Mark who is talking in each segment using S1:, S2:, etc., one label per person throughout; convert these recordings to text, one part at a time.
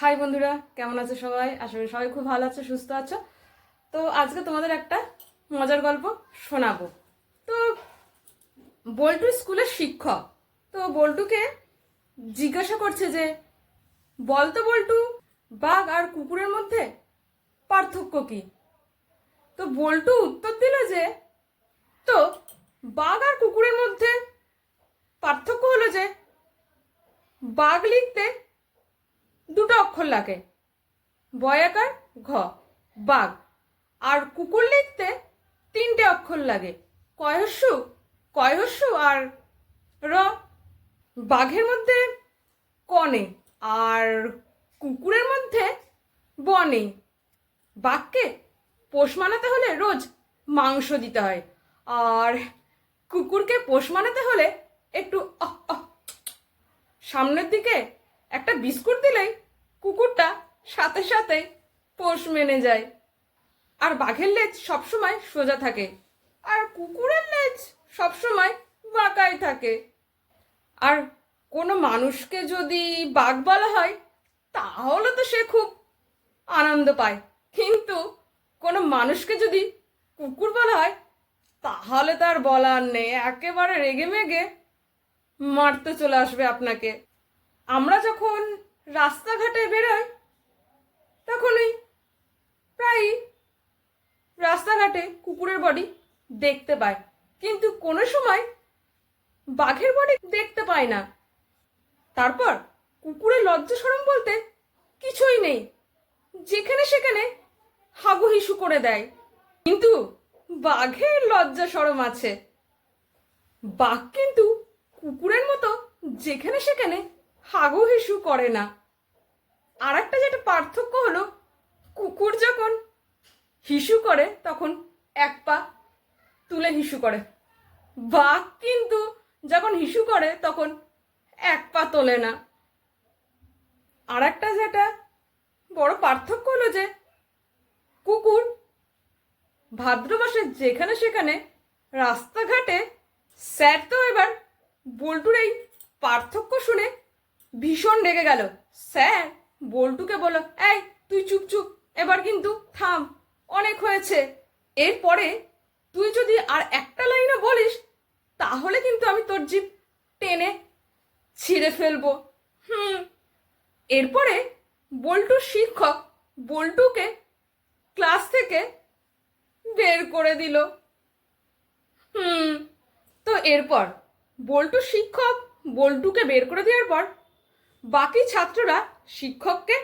S1: High বন্ধুরা, কেমন আছো সবাই? করি সবাই খুব ভালো আছো, সুস্থ আছো। তো আজকে তোমাদের একটা মজার গল্প শোনাবো। তো বল্টু স্কুলের শিক্ষক, তো বল্টুকে জিজ্ঞাসা করছে যে বলতো বল্টু, বাঘ আর কুকুরের মধ্যে পার্থক্য কি? তো বল্টু উত্তর দিল যে, তো বাঘ আর কুকুরের মধ্যে পার্থক্য হলো যে, বাঘ লিখতে দুটো অক্ষর লাগে। বয়াকার ঘ, বাঘ। আর কুকুর লিখতে তিনটে অক্ষর লাগে। কয়হস্যু কয়হস্যু আর র। বাঘের মধ্যে কনে আর কুকুরের মধ্যে বনে। বাঘকে পোষ মানাতে হলে রোজ মাংস দিতে হয়। আর কুকুরকে পোষ মানাতে হলে একটু সামনের দিকে একটা বিস্কুট দিলেই কুকুরটা সাথে সাথে পোষ মেনে যায়। আর বাঘের লেজ সবসময় সোজা থাকে। আর কুকুরের লেজ সবসময় বাঁকাই থাকে। আর কোনো মানুষকে যদি বাঘ বলা হয়, তাহলে তো সে খুব আনন্দ পায়। কিন্তু কোনো মানুষকে যদি কুকুর বলা হয়, তাহলে তার বলার নেই। একেবারে রেগে মেগে মারতে চলে আসবে আপনাকে। আমরা যখন রাস্তাঘাটে বেরোয় তখনই প্রায়ই রাস্তাঘাটে কুকুরের বডি দেখতে পায় কিন্তু কোনো সময় বাঘের বডি দেখতে পায় না। তারপর কুকুরের লজ্জা সরম বলতে কিছুই নেই। যেখানে সেখানে হাগু হিসু করে দেয়। কিন্তু বাঘের লজ্জা সরম আছে। বাঘ কিন্তু কুকুরের মতো যেখানে সেখানে হাগু হিসু করে না। আর একটা যেটা পার্থক্য হলো, কুকুর যখন হিসু করে, তখন এক পা তুলে হিসু করে। বাঘ কিন্তু যখন হিসু করে, তখন এক পা তোলে না। আর একটা যেটা বড় পার্থক্য হলো যে, কুকুর ভাদ্র মাসে যেখানে সেখানে রাস্তাঘাটে স্যার তো এবার বল্টুর এই পার্থক্য শুনে ভীষণ রেগে গেল। স্যার বল্টুকে বলল এই, তুই চুপ চুপ, এবার কিন্তু থাম, অনেক হয়েছে। এরপরে তুই যদি আর একটা লাইনও বলিস, তাহলে কিন্তু আমি তোর জিপ টেনে ছিঁড়ে ফেলব। হুম। এরপরে বল্টুর শিক্ষক বল্টুকে ক্লাস থেকে বের করে দিল। হুম। তো এরপর বল্টুর শিক্ষক বল্টুকে বের করে দেওয়ার পর বাকি ছাত্ররা শিক্ষককে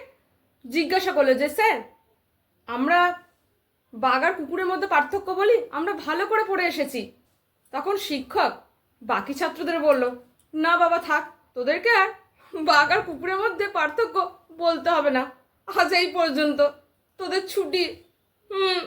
S1: জিজ্ঞাসা করল যে, স্যার, আমরা বাঘ আর কুকুরের মধ্যে পার্থক্য বলি, আমরা ভালো করে পড়ে এসেছি। তখন শিক্ষক বাকি ছাত্রদের বলল, না বাবা, থাক, তোদেরকে আর বাঘ আর কুকুরের মধ্যে পার্থক্য বলতে হবে না, আজ এই পর্যন্ত, তোদের ছুটি, হুম।